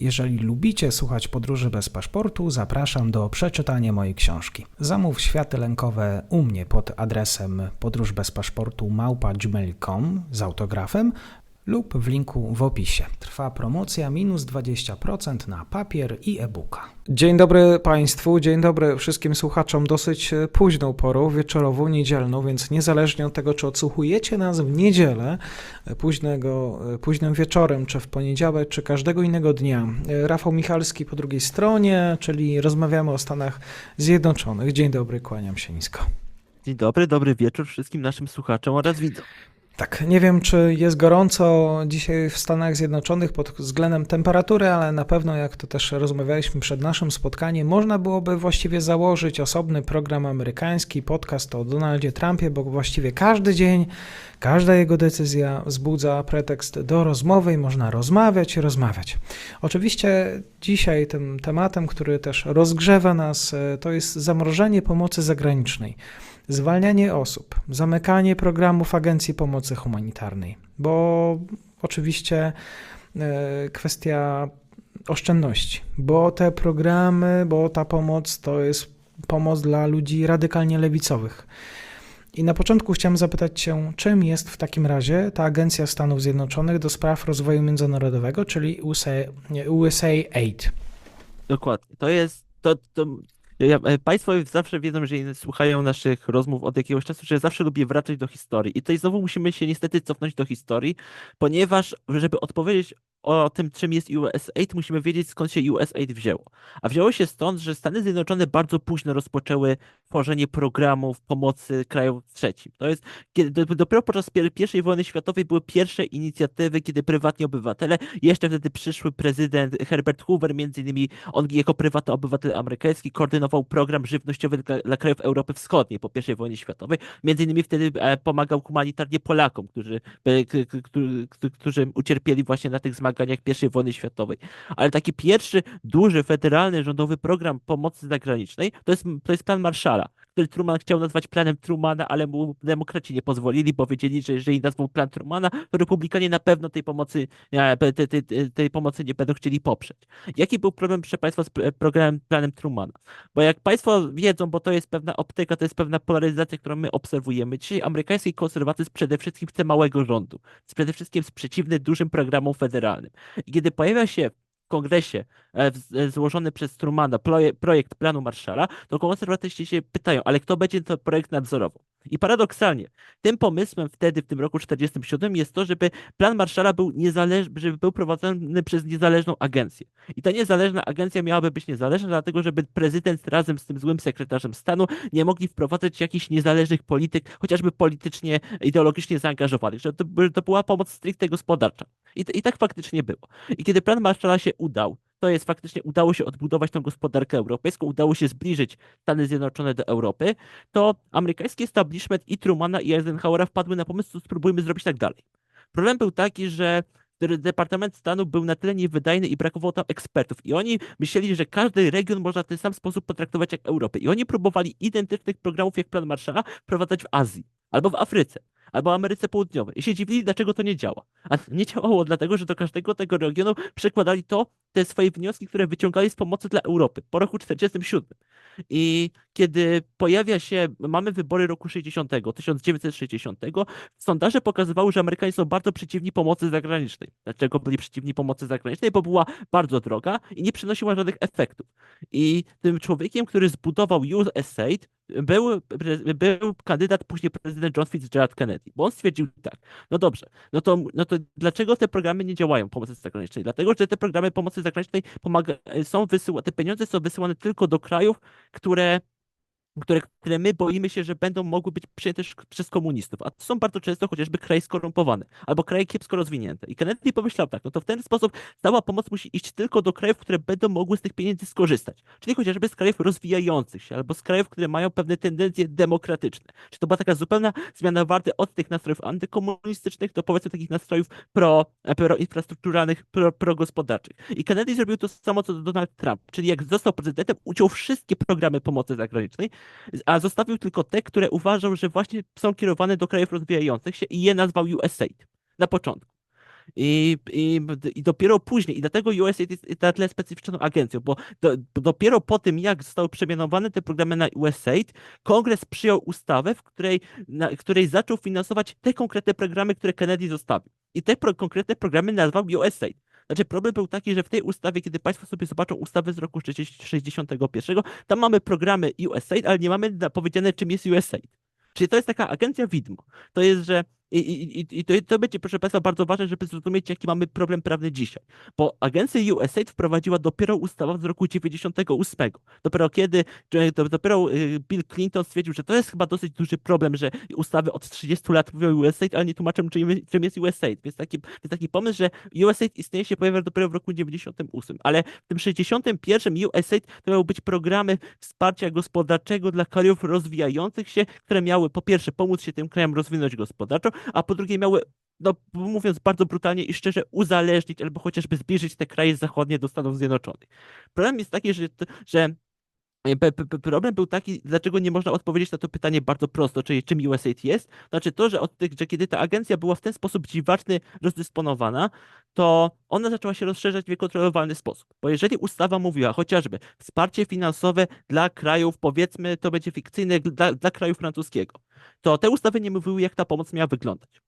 Jeżeli lubicie słuchać podróży bez paszportu, zapraszam do przeczytania mojej książki. Zamów światy lękowe u mnie pod adresem podróż bez paszportu małpa.gmail.com z autografem lub w linku w opisie. Trwa promocja minus 20% na papier i e-booka. Dzień dobry Państwu, dzień dobry wszystkim słuchaczom. Dosyć e, późną porą, wieczorową, niedzielną, więc niezależnie od tego, czy odsłuchujecie nas w niedzielę, e, późnego, e, późnym wieczorem, czy w poniedziałek, czy każdego innego dnia. Rafał Michalski po drugiej stronie, czyli rozmawiamy o Stanach Zjednoczonych. Dzień dobry, kłaniam się nisko. Dzień dobry, dobry wieczór wszystkim naszym słuchaczom oraz widzom. Tak, nie wiem, czy jest gorąco dzisiaj w Stanach Zjednoczonych pod względem temperatury, ale na pewno, jak to też rozmawialiśmy przed naszym spotkaniem, można byłoby właściwie założyć osobny program amerykański, podcast o Donaldzie Trumpie, bo właściwie każdy dzień, każda jego decyzja wzbudza pretekst do rozmowy i można rozmawiać i rozmawiać. Oczywiście dzisiaj tym tematem, który też rozgrzewa nas, e, to jest zamrożenie pomocy zagranicznej zwalnianie osób, zamykanie programów Agencji Pomocy Humanitarnej, bo oczywiście e, kwestia oszczędności, bo te programy, bo ta pomoc to jest pomoc dla ludzi radykalnie lewicowych. I na początku chciałem zapytać Cię, czym jest w takim razie ta Agencja Stanów Zjednoczonych do spraw rozwoju międzynarodowego, czyli USA, USA Aid? Dokładnie. To jest, to, to, ja, e, Państwo zawsze wiedzą, że słuchają naszych rozmów od jakiegoś czasu, że zawsze lubię wracać do historii. I tutaj znowu musimy się niestety cofnąć do historii, ponieważ, żeby odpowiedzieć o tym, czym jest USAID, musimy wiedzieć, skąd się USAID wzięło. A wzięło się stąd, że Stany Zjednoczone bardzo późno rozpoczęły tworzenie programów pomocy krajom trzecim. To jest, kiedy, do- dopiero podczas I wojny światowej były pierwsze inicjatywy, kiedy prywatni obywatele, jeszcze wtedy przyszły prezydent Herbert Hoover, między innymi on jako prywatny obywatel amerykański koordynował program żywnościowy dla, dla krajów Europy Wschodniej po I wojnie światowej. Między innymi wtedy e, pomagał humanitarnie Polakom, którzy, e, którzy, którzy ucierpieli właśnie na tych zmaganiach I wojny światowej. Ale taki pierwszy duży federalny rządowy program pomocy zagranicznej to jest, to jest plan Marshalla, który Truman chciał nazwać planem Trumana, ale mu demokraci nie pozwolili, bo wiedzieli, że jeżeli nazwał plan Trumana, to republikanie na pewno tej pomocy, e, tej, tej, pomocy nie będą chcieli poprzeć. Jaki był problem, proszę Państwa, z pr- programem, planem Trumana? Bo jak Państwo wiedzą, bo to jest pewna optyka, to jest pewna polaryzacja, którą my obserwujemy. Dzisiaj amerykański konserwatyzm przede wszystkim chce małego rządu. Przede wszystkim przeciwny dużym programom federalnym. I kiedy pojawia się kongresie e, e, złożony przez Trumana proje- projekt planu Marshalla, to konserwatyści się pytają, ale kto będzie ten projekt nadzorował? I paradoksalnie, tym pomysłem wtedy, w tym roku 47 jest to, żeby plan Marshalla był, niezależ- żeby był prowadzony przez niezależną agencję. I ta niezależna agencja miałaby być niezależna, dlatego żeby prezydent razem z tym złym sekretarzem stanu nie mogli wprowadzać jakichś niezależnych polityk, chociażby politycznie, ideologicznie zaangażowanych, że to, to była pomoc stricte gospodarcza. I, I tak faktycznie było. I kiedy plan Marshalla się udał, to jest faktycznie udało się odbudować tą gospodarkę europejską, udało się zbliżyć Stany Zjednoczone do Europy, to amerykański establishment i Trumana i Eisenhowera wpadły na pomysł, co spróbujmy zrobić tak dalej. Problem był taki, że de- Departament Stanu był na tyle niewydajny i brakowało tam ekspertów. I oni myśleli, że każdy region można w ten sam sposób potraktować jak Europę. I oni próbowali identycznych programów jak Plan Marshalla wprowadzać w Azji, albo w Afryce, albo Ameryce Południowej. I się dziwili, dlaczego to nie działa. A nie działało dlatego, że do każdego tego regionu przekładali to, te swoje wnioski, które wyciągali z pomocy dla Europy po roku 47. I kiedy pojawia się, mamy wybory roku 60, 1960, sondaże pokazywały, że Amerykanie są bardzo przeciwni pomocy zagranicznej. Dlaczego byli przeciwni pomocy zagranicznej? Bo była bardzo droga i nie przynosiła żadnych efektów. I tym człowiekiem, który zbudował USAID, był, był kandydat, później prezydent John Fitzgerald Kennedy, bo on stwierdził tak, no dobrze, no to, no to dlaczego te programy nie działają pomocy zagranicznej? Dlatego, że te programy pomocy zagranicznej pomaga, są wysyłane, te pieniądze są wysyłane tylko do krajów, które które, które my boimy się, że będą mogły być przyjęte przez komunistów, a to są bardzo często chociażby kraje skorumpowane albo kraje kiepsko rozwinięte. I Kennedy pomyślał tak, no to w ten sposób cała pomoc musi iść tylko do krajów, które będą mogły z tych pieniędzy skorzystać, czyli chociażby z krajów rozwijających się albo z krajów, które mają pewne tendencje demokratyczne. Czy to była taka zupełna zmiana warty od tych nastrojów antykomunistycznych do powiedzmy takich nastrojów pro, proinfrastrukturalnych, pro, progospodarczych. I Kennedy zrobił to samo co Donald Trump, czyli jak został prezydentem, uciął wszystkie programy pomocy zagranicznej, a zostawił tylko te, które uważał, że właśnie są kierowane do krajów rozwijających się i je nazwał USAID na początku. I, i, I dopiero później, i dlatego USAID jest na tyle specyficzną agencją, bo, do, dopiero po tym, jak zostały przemianowane te programy na USAID, Kongres przyjął ustawę, w której, na, której zaczął finansować te konkretne programy, które Kennedy zostawił. I te pro, konkretne programy nazwał USAID. Znaczy problem był taki, że w tej ustawie, kiedy Państwo sobie zobaczą ustawę z roku 61, tam mamy programy USAID, ale nie mamy powiedziane, czym jest USAID. Czyli to jest taka agencja widmo. To jest, że i, i, i- to, to będzie, proszę Państwa, bardzo ważne, żeby zrozumieć, jaki mamy problem prawny dzisiaj. Bo agencja USAID wprowadziła dopiero ustawę z roku 98. Dopiero kiedy, dopiero y, Bill Clinton stwierdził, że to jest chyba dosyć duży problem, że ustawy od 30 lat mówią USAID, ale nie tłumaczą, czym, czym jest USAID. Więc taki, więc taki pomysł, że USAID istnieje się pojawia dopiero w roku 98. Ale w tym 61 USAID to miały być programy wsparcia gospodarczego dla krajów rozwijających się, które miały po pierwsze pomóc się tym krajom rozwinąć gospodarczo, a po drugie miały, no mówiąc bardzo brutalnie i szczerze, uzależnić albo chociażby zbliżyć te kraje zachodnie do Stanów Zjednoczonych. Problem jest taki, że, że Problem był taki, dlaczego nie można odpowiedzieć na to pytanie bardzo prosto, czyli czym USAID jest. Znaczy to, że, od tych, że kiedy ta agencja była w ten sposób dziwaczny rozdysponowana, to ona zaczęła się rozszerzać w niekontrolowalny sposób. Bo jeżeli ustawa mówiła chociażby wsparcie finansowe dla krajów, powiedzmy, to będzie fikcyjne dla, dla kraju francuskiego, to te ustawy nie mówiły, jak ta pomoc miała wyglądać.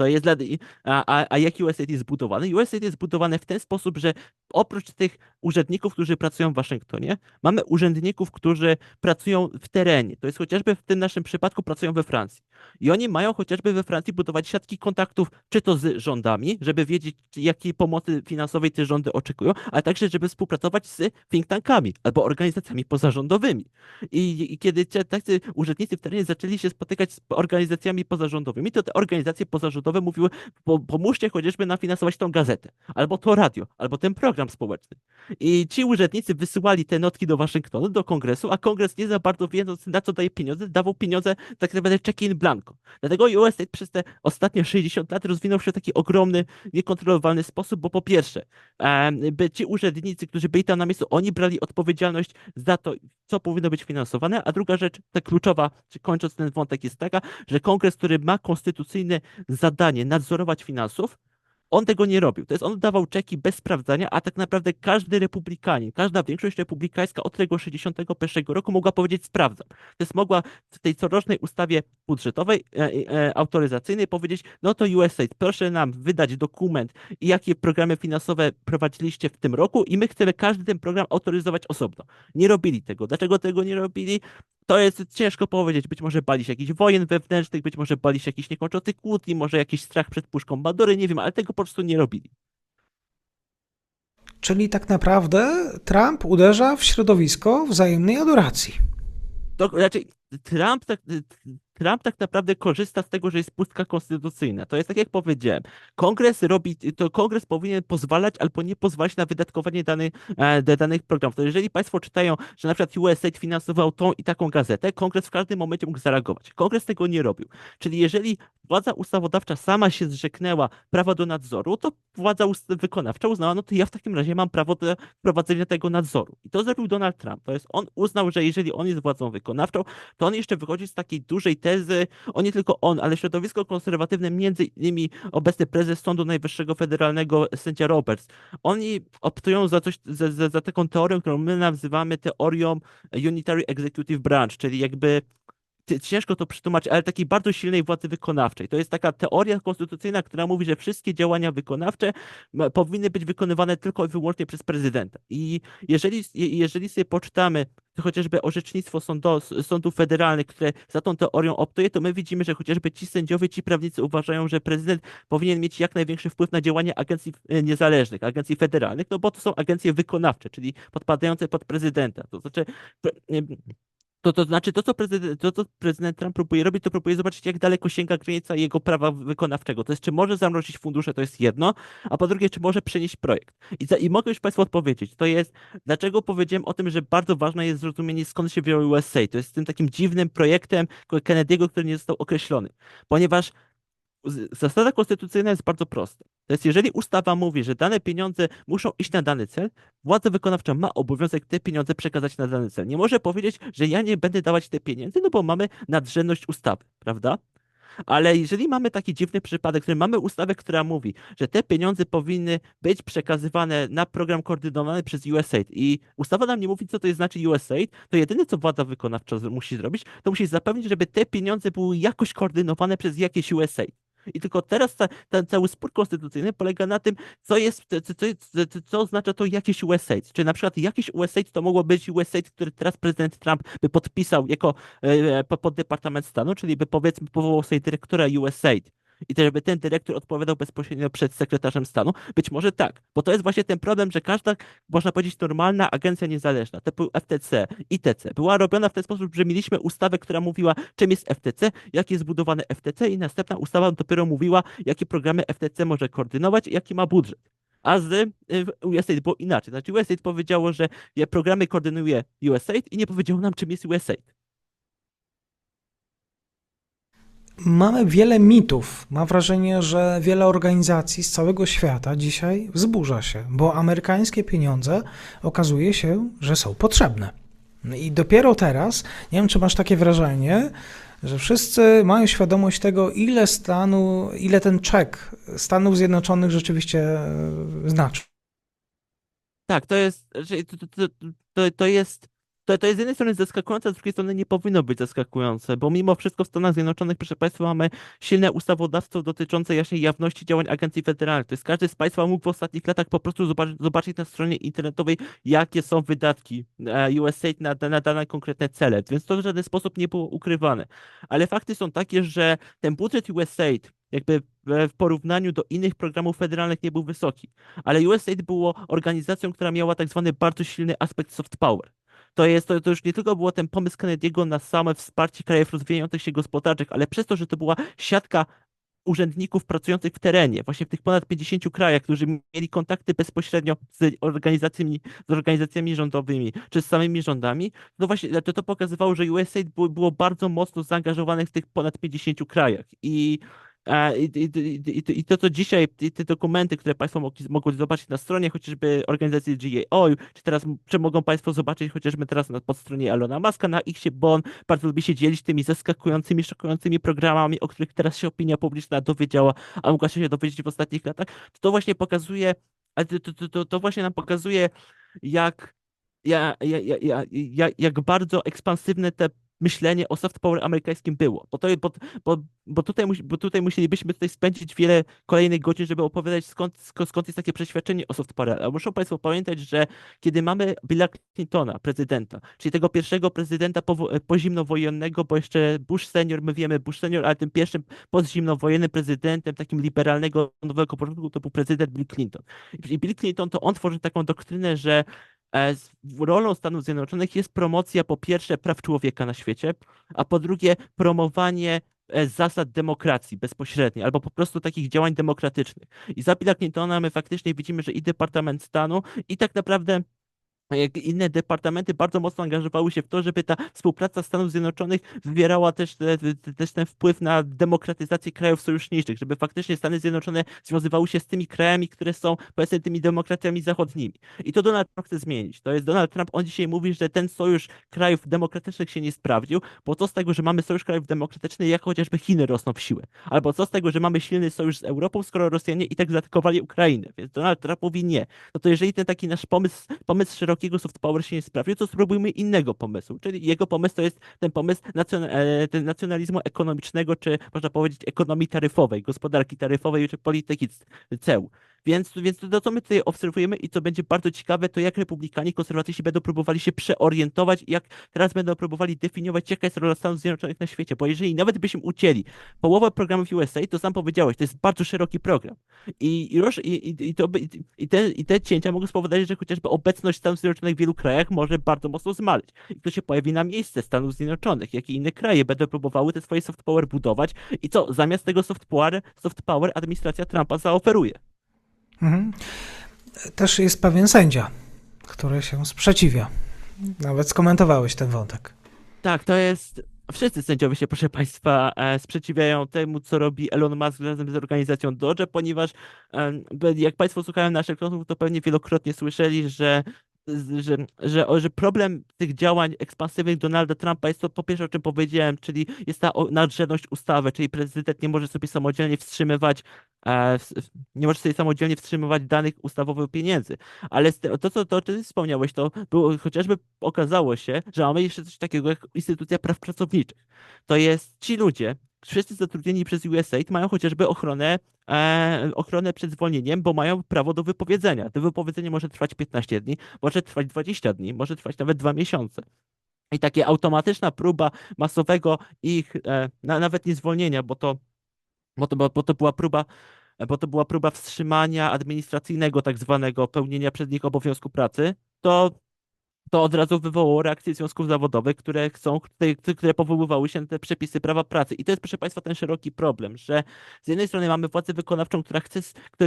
To jest dla, a, a, jak USAID jest zbudowany? USAID jest zbudowany w ten sposób, że oprócz tych urzędników, którzy pracują w Waszyngtonie, mamy urzędników, którzy pracują w terenie. To jest chociażby w tym naszym przypadku pracują we Francji. I oni mają chociażby we Francji budować siatki kontaktów, czy to z rządami, żeby wiedzieć, jakiej pomocy finansowej te rządy oczekują, ale także, żeby współpracować z think tankami albo organizacjami pozarządowymi. I, i kiedy tacy urzędnicy w terenie zaczęli się spotykać z organizacjami pozarządowymi, to te organizacje pozarządowe mówiły, po, pomóżcie chociażby nam finansować tą gazetę, albo to radio, albo ten program społeczny. I ci urzędnicy wysyłali te notki do Waszyngtonu, do kongresu, a kongres nie za bardzo wiedząc, na co daje pieniądze, dawał pieniądze tak naprawdę check in Dlatego USAID przez te ostatnie 60 lat rozwinął się w taki ogromny, niekontrolowalny sposób, bo po pierwsze, by ci urzędnicy, którzy byli tam na miejscu, oni brali odpowiedzialność za to, co powinno być finansowane, a druga rzecz, ta kluczowa, czy kończąc ten wątek, jest taka, że kongres, który ma konstytucyjne zadanie nadzorować finansów, on tego nie robił. To jest, on dawał czeki bez sprawdzania, a tak naprawdę każdy republikanin, każda większość republikańska od tego 61 roku mogła powiedzieć sprawdzam. To jest mogła w tej corocznej ustawie budżetowej, e, e, autoryzacyjnej powiedzieć, no to USAID, proszę nam wydać dokument jakie programy finansowe prowadziliście w tym roku i my chcemy każdy ten program autoryzować osobno. Nie robili tego. Dlaczego tego nie robili? To jest ciężko powiedzieć. Być może bali się jakichś wojen wewnętrznych, być może bali się jakichś niekończących kłótni, może jakiś strach przed puszką Badory, nie wiem, ale tego po prostu nie robili. Czyli tak naprawdę Trump uderza w środowisko wzajemnej adoracji. To, raczej Trump tak, Trump tak naprawdę korzysta z tego, że jest pustka konstytucyjna. To jest tak, jak powiedziałem. Kongres robi, to kongres powinien pozwalać albo nie pozwalać na wydatkowanie danych, e, danych programów. To jeżeli Państwo czytają, że na przykład USAID finansował tą i taką gazetę, kongres w każdym momencie mógł zareagować. Kongres tego nie robił. Czyli jeżeli władza ustawodawcza sama się zrzeknęła prawa do nadzoru, to władza wykonawcza uznała, no to ja w takim razie mam prawo do prowadzenia tego nadzoru. I to zrobił Donald Trump. To jest on uznał, że jeżeli on jest władzą wykonawczą, to on jeszcze wychodzi z takiej dużej tezy, o nie tylko on, ale środowisko konserwatywne, między innymi obecny prezes Sądu Najwyższego Federalnego sędzia Roberts. Oni optują za coś, za, za, za taką teorią, którą my nazywamy teorią Unitary Executive Branch, czyli jakby ciężko to przetłumaczyć, ale takiej bardzo silnej władzy wykonawczej. To jest taka teoria konstytucyjna, która mówi, że wszystkie działania wykonawcze powinny być wykonywane tylko i wyłącznie przez prezydenta. I jeżeli, je- jeżeli sobie poczytamy chociażby orzecznictwo sądo, sądów federalnych, które za tą teorią optuje, to my widzimy, że chociażby ci sędziowie, ci prawnicy uważają, że prezydent powinien mieć jak największy wpływ na działanie agencji e, niezależnych, agencji federalnych, no bo to są agencje wykonawcze, czyli podpadające pod prezydenta. To znaczy, to, to znaczy, to co, prezydent, to, co prezydent Trump próbuje robić, to próbuje zobaczyć, jak daleko sięga granica jego prawa wykonawczego. To jest, czy może zamrozić fundusze, to jest jedno, a po drugie, czy może przenieść projekt. I, za, i mogę już Państwu odpowiedzieć. To jest, dlaczego powiedziałem o tym, że bardzo ważne jest zrozumienie, skąd się wzięło USA. To jest tym takim dziwnym projektem Kennedy'ego, który nie został określony. Ponieważ zasada konstytucyjna jest bardzo prosta. To jest, jeżeli ustawa mówi, że dane pieniądze muszą iść na dany cel, władza wykonawcza ma obowiązek te pieniądze przekazać na dany cel. Nie może powiedzieć, że ja nie będę dawać te pieniędzy, no bo mamy nadrzędność ustawy, prawda? Ale jeżeli mamy taki dziwny przypadek, który mamy ustawę, która mówi, że te pieniądze powinny być przekazywane na program koordynowany przez USAID i ustawa nam nie mówi, co to jest znaczy USAID, to jedyne, co władza wykonawcza musi zrobić, to musi zapewnić, żeby te pieniądze były jakoś koordynowane przez jakieś USAID. I tylko teraz ta, ten cały spór konstytucyjny polega na tym, co jest, co, co, co, oznacza to jakieś USAID. Czy na przykład jakieś USAID to mogło być USAID, który teraz prezydent Trump by podpisał jako e, po- pod Departament Stanu, czyli by powiedzmy powołał sobie dyrektora USAID. I żeby ten dyrektor odpowiadał bezpośrednio przed sekretarzem stanu? Być może tak, bo to jest właśnie ten problem, że każda, można powiedzieć, normalna agencja niezależna, typu FTC, ITC, była robiona w ten sposób, że mieliśmy ustawę, która mówiła, czym jest FTC, jak jest zbudowane FTC i następna ustawa dopiero mówiła, jakie programy FTC może koordynować i jaki ma budżet. A z y, USAID było inaczej. Znaczy USAID powiedziało, że programy koordynuje USAID i nie powiedziało nam, czym jest USAID. Mamy wiele mitów. Mam wrażenie, że wiele organizacji z całego świata dzisiaj wzburza się, bo amerykańskie pieniądze okazuje się, że są potrzebne. I dopiero teraz, nie wiem, czy masz takie wrażenie, że wszyscy mają świadomość tego, ile stanu, ile ten czek Stanów Zjednoczonych rzeczywiście e, znaczy. Tak, to jest, to, to, to, to jest, to, to jest z jednej strony zaskakujące, z drugiej strony nie powinno być zaskakujące, bo mimo wszystko w Stanach Zjednoczonych, proszę Państwa, mamy silne ustawodawstwo dotyczące jaśniej jawności działań agencji federalnych. To jest każdy z Państwa mógł w ostatnich latach po prostu zobaczyć, zobaczyć na stronie internetowej, jakie są wydatki e, USAID na, na dane konkretne cele, więc to w żaden sposób nie było ukrywane. Ale fakty są takie, że ten budżet USAID jakby w porównaniu do innych programów federalnych nie był wysoki ale USAID było organizacją, która miała tak zwany bardzo silny aspekt soft power. To, jest, to, to już nie tylko było ten pomysł Kennedy'ego na same wsparcie krajów rozwijających się gospodarczych, ale przez to, że to była siatka urzędników pracujących w terenie, właśnie w tych ponad 50 krajach, którzy mieli kontakty bezpośrednio z organizacjami, z organizacjami rządowymi, czy z samymi rządami, no właśnie to, to pokazywało, że USAID było, bardzo mocno zaangażowanych w tych ponad 50 krajach. I I, i, i, i- I to, co dzisiaj, te dokumenty, które Państwo mogli, mogli zobaczyć na stronie chociażby organizacji GAO, czy teraz, czy mogą Państwo zobaczyć chociażby teraz na pod stronie Elona Muska na Xie, bo on bardzo lubi się dzielić tymi zaskakującymi, szokującymi programami, o których teraz się opinia publiczna dowiedziała, a mogła się dowiedzieć w ostatnich latach, to, to właśnie pokazuje, to, to, to, to właśnie nam pokazuje, jak, ja, ja, ja, ja, ja, jak bardzo ekspansywne te myślenie o soft power amerykańskim było. Bo, to, bo, bo, bo, tutaj, bo tutaj musielibyśmy tutaj spędzić wiele kolejnych godzin, żeby opowiadać skąd, skąd, jest takie przeświadczenie o soft power. Ale muszą Państwo pamiętać, że kiedy mamy Billa Clintona, prezydenta, czyli tego pierwszego prezydenta pozimnowojennego, bo jeszcze Bush senior, my wiemy Bush senior, ale tym pierwszym podzimnowojennym prezydentem, takim liberalnego nowego porządku, to był prezydent Bill Clinton. I Bill Clinton to on tworzy taką doktrynę, że rolą Stanów Zjednoczonych jest promocja po pierwsze praw człowieka na świecie, a po drugie promowanie e, zasad demokracji bezpośredniej, albo po prostu takich działań demokratycznych. I za Billa Clintona my faktycznie widzimy, że i Departament Stanu, i tak naprawdę jak inne departamenty bardzo mocno angażowały się w to, żeby ta współpraca Stanów Zjednoczonych wywierała też, te- te- też ten wpływ na demokratyzację krajów sojuszniczych, żeby faktycznie Stany Zjednoczone związywały się z tymi krajami, które są powiedzmy tymi demokracjami zachodnimi. I to Donald Trump chce zmienić. To jest Donald Trump, on dzisiaj mówi, że ten sojusz krajów demokratycznych się nie sprawdził, bo co z tego, że mamy sojusz krajów demokratycznych, jak chociażby Chiny rosną w siłę. Albo co z tego, że mamy silny sojusz z Europą, skoro Rosjanie i tak zaatakowali Ukrainę. Więc Donald Trump mówi nie. No to jeżeli ten taki nasz pomysł, pomysł szerokiego soft power się nie sprawdził, to spróbujmy innego pomysłu. Czyli jego pomysł to jest ten pomysł e, ten nacjonalizmu ekonomicznego, czy można powiedzieć ekonomii taryfowej, gospodarki taryfowej, czy polityki ceł. Więc, więc to, co my tutaj obserwujemy i co będzie bardzo ciekawe, to jak republikanie, konserwatyści będą próbowali się przeorientować jak teraz będą próbowali definiować, jaka jest rola Stanów Zjednoczonych na świecie. Bo jeżeli nawet byśmy ucięli połowę programów USA, to sam powiedziałeś, to jest bardzo szeroki program. I, i, i, i, to, i, te, I te cięcia mogą spowodować, że chociażby obecność Stanów Zjednoczonych w wielu krajach może bardzo mocno zmaleć. I to się pojawi na miejsce Stanów Zjednoczonych, jak i inne kraje będą próbowały te swoje soft power budować. I co, zamiast tego soft power, soft power administracja Trumpa zaoferuje. Mhm. Też jest pewien sędzia, który się sprzeciwia. Nawet skomentowałeś ten wątek. Tak, to jest. Wszyscy sędziowie się, proszę Państwa, e, sprzeciwiają temu, co robi Elon Musk razem z organizacją Doge, ponieważ jak Państwo słuchają naszych rozmów, to pewnie wielokrotnie słyszeli, że że, że, że problem tych działań ekspansywnych Donalda Trumpa jest to po pierwsze, o czym powiedziałem, czyli jest ta nadrzędność ustawy, czyli prezydent nie może sobie samodzielnie wstrzymywać, e, nie może sobie samodzielnie wstrzymywać danych ustawowych pieniędzy. Ale to, co to, o czym wspomniałeś, to było, chociażby okazało się, że mamy jeszcze coś takiego jak instytucja praw pracowniczych. To jest ci ludzie, wszyscy zatrudnieni przez USAID mają chociażby ochronę, e, ochronę przed zwolnieniem, bo mają prawo do wypowiedzenia. To wypowiedzenie może trwać 15 dni, może trwać 20 dni, może trwać nawet 2 miesiące. I takie automatyczna próba masowego ich, e, na, nawet nie zwolnienia, bo to, bo to, bo to była próba, bo to była próba wstrzymania administracyjnego, tak zwanego pełnienia przez nich obowiązku pracy, to to od razu wywołało reakcję związków zawodowych, które chcą, które, powoływały się na te przepisy prawa pracy. I to jest, proszę Państwa, ten szeroki problem, że z jednej strony mamy władzę wykonawczą, która chce,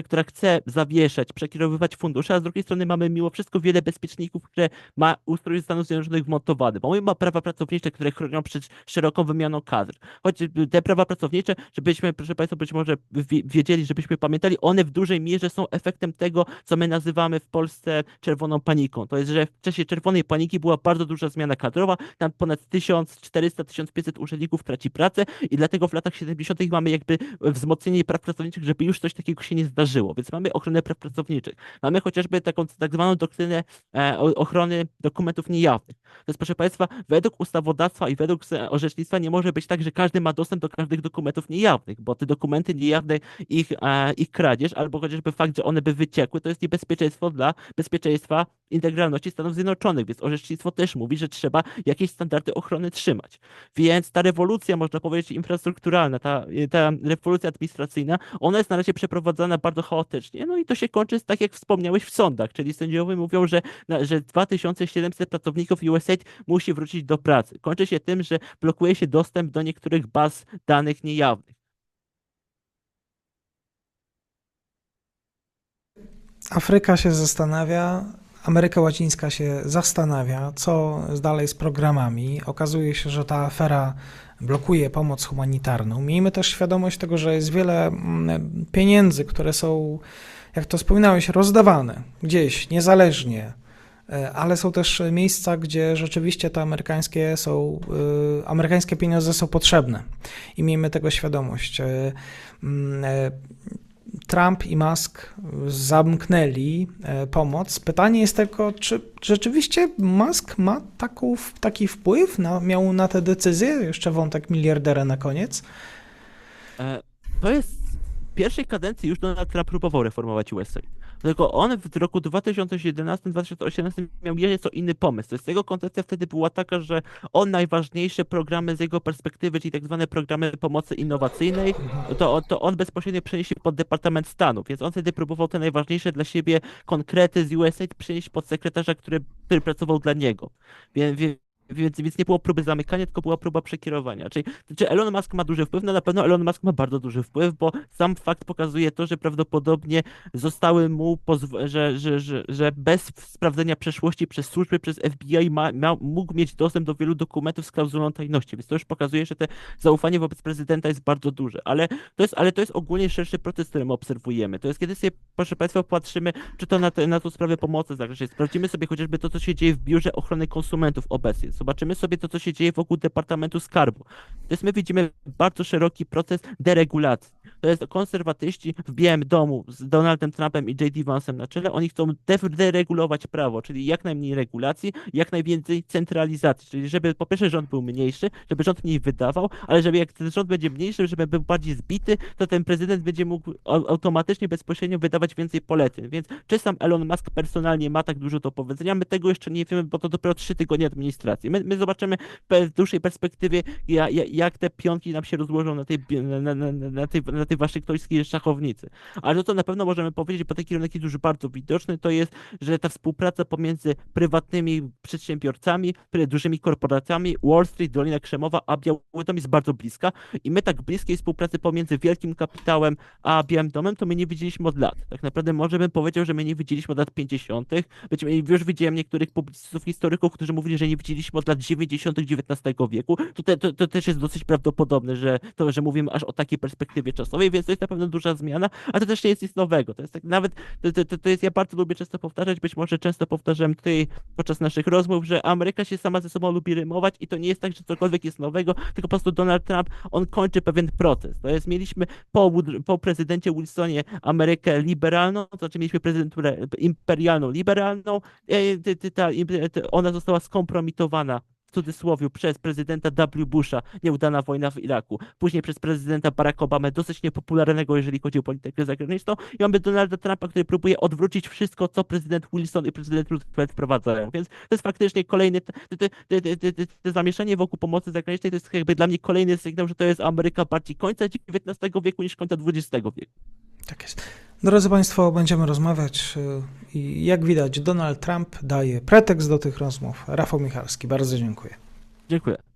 która, chce zawieszać, przekierowywać fundusze, a z drugiej strony mamy mimo wszystko wiele bezpieczników, które ma ustrój Stanów Zjednoczonych wmontowany. Mamy ma prawa pracownicze, które chronią przed szeroką wymianą kadr. Choć te prawa pracownicze, żebyśmy, proszę Państwa, być może wie- wiedzieli, żebyśmy pamiętali, one w dużej mierze są efektem tego, co my nazywamy w Polsce czerwoną paniką. To jest, że w czasie czerwonej paniki była bardzo duża zmiana kadrowa, tam ponad 1400-1500 urzędników traci pracę i dlatego w latach 70. mamy jakby wzmocnienie praw pracowniczych, żeby już coś takiego się nie zdarzyło. Więc mamy ochronę praw pracowniczych. Mamy chociażby taką tak zwaną doktrynę e, ochrony dokumentów niejawnych. Jest, proszę Państwa, według ustawodawstwa i według e, orzecznictwa nie może być tak, że każdy ma dostęp do każdych dokumentów niejawnych, bo te dokumenty niejawne, ich, e, ich kradzież albo chociażby fakt, że one by wyciekły, to jest niebezpieczeństwo dla bezpieczeństwa integralności Stanów Zjednoczonych, więc orzecznictwo też mówi, że trzeba jakieś standardy ochrony trzymać. Więc ta rewolucja, można powiedzieć, infrastrukturalna, ta, ta rewolucja administracyjna, ona jest na razie przeprowadzana bardzo chaotycznie, no i to się kończy tak jak wspomniałeś, w sądach, czyli sędziowie mówią, że, że 2700 pracowników USAID musi wrócić do pracy. Kończy się tym, że blokuje się dostęp do niektórych baz danych niejawnych. Afryka się zastanawia, Ameryka Łacińska się zastanawia, co dalej z programami. Okazuje się, że ta afera blokuje pomoc humanitarną. Miejmy też świadomość tego, że jest wiele mm, pieniędzy, które są, jak to wspominałeś, rozdawane gdzieś, niezależnie. E, Ale są też miejsca, gdzie rzeczywiście te amerykańskie są, y, amerykańskie pieniądze są potrzebne i miejmy tego świadomość. Trump i Musk zamknęli e, pomoc. Pytanie jest tylko, czy rzeczywiście Musk ma taką, taki wpływ, na, miał na te decyzje? Jeszcze wątek miliardera na koniec. E, To jest w pierwszej kadencji już Donald Trump próbował reformować USA. Tylko on w roku 2011-2018 miał nieco inny pomysł. To jest jego koncepcja wtedy była taka, że on najważniejsze programy z jego perspektywy, czyli tak zwane programy pomocy innowacyjnej, to, to on bezpośrednio przeniesie pod Departament Stanu. Więc on wtedy próbował te najważniejsze dla siebie konkrety z USAID przenieść pod sekretarza, który, który pracował dla niego. Więc, więc, więc nie było próby zamykania, tylko była próba przekierowania. Czyli czy Elon Musk ma duży wpływ? No na pewno Elon Musk ma bardzo duży wpływ, bo sam fakt pokazuje to, że prawdopodobnie zostały mu, że, że, że, że bez sprawdzenia przeszłości przez służby, przez FBI ma, ma, mógł mieć dostęp do wielu dokumentów z klauzulą tajności, więc to już pokazuje, że te zaufanie wobec prezydenta jest bardzo duże, ale to jest, ale to jest ogólnie szerszy proces, który my obserwujemy. To jest kiedy sobie, proszę Państwa, patrzymy, czy to na, te, na tą sprawę pomocy zagranicznej, sprawdzimy sobie chociażby to, co się dzieje w Biurze Ochrony Konsumentów obecnie, zobaczymy sobie to, co się dzieje wokół Departamentu Skarbu. To jest, my widzimy bardzo szeroki proces deregulacji. To jest konserwatyści w Białym Domu z Donaldem Trumpem i J.D. Vance'em na czele. Oni chcą de- deregulować prawo, czyli jak najmniej regulacji, jak najwięcej centralizacji. Czyli żeby po pierwsze rząd był mniejszy, żeby rząd mniej wydawał, ale żeby jak ten rząd będzie mniejszy, żeby był bardziej zbity, to ten prezydent będzie mógł au- automatycznie, bezpośrednio wydawać więcej poleceń. Więc czy sam Elon Musk personalnie ma tak dużo do powiedzenia? My tego jeszcze nie wiemy, bo to dopiero trzy tygodnie administracji. My, my zobaczymy w dłuższej perspektywie, ja, ja, jak te pionki nam się rozłożą na tej, na, na, na, tej, na tej waszyngtońskiej szachownicy. Ale to, co na pewno możemy powiedzieć, bo taki kierunek jest już bardzo widoczny, to jest, że ta współpraca pomiędzy prywatnymi przedsiębiorcami, dużymi korporacjami, Wall Street, Dolina Krzemowa, a Białym Domem jest bardzo bliska i my tak bliskiej współpracy pomiędzy wielkim kapitałem a Białym Domem to my nie widzieliśmy od lat. Tak naprawdę może bym powiedział, że my nie widzieliśmy od lat 50. Być już widziałem niektórych publicystów, historyków, którzy mówili, że nie widzieliśmy jesteśmy od lat 90. XIX wieku, to, te, to, to też jest dosyć prawdopodobne, że to, że mówimy aż o takiej perspektywie czasowej, więc to jest na pewno duża zmiana, a to też nie jest nic nowego. To jest tak nawet, to, to, to- jest, ja bardzo lubię często powtarzać, być może często powtarzam tutaj podczas naszych rozmów, że Ameryka się sama ze sobą lubi rymować i to nie jest tak, że cokolwiek jest nowego, tylko po prostu Donald Trump, on kończy pewien proces. To jest, mieliśmy po, po prezydencie Wilsonie Amerykę liberalną, to znaczy mieliśmy prezydenturę imperialną, liberalną, e, ty- ona została skompromitowana w cudzysłowie przez prezydenta W. Busha, nieudana wojna w Iraku, później przez prezydenta Baracka Obamy, dosyć niepopularnego, jeżeli chodzi o politykę zagraniczną, i mamy Donalda Trumpa, który próbuje odwrócić wszystko, co prezydent Wilson i prezydent Roosevelt wprowadzają. Więc to jest faktycznie kolejny, te zamieszanie wokół pomocy zagranicznej to jest jakby dla mnie kolejny sygnał, że to jest Ameryka bardziej końca XIX wieku niż końca XX wieku. Tak jest. Drodzy Państwo, będziemy rozmawiać y, i jak widać, Donald Trump daje pretekst do tych rozmów. Rafał Michalski, bardzo dziękuję. Dziękuję.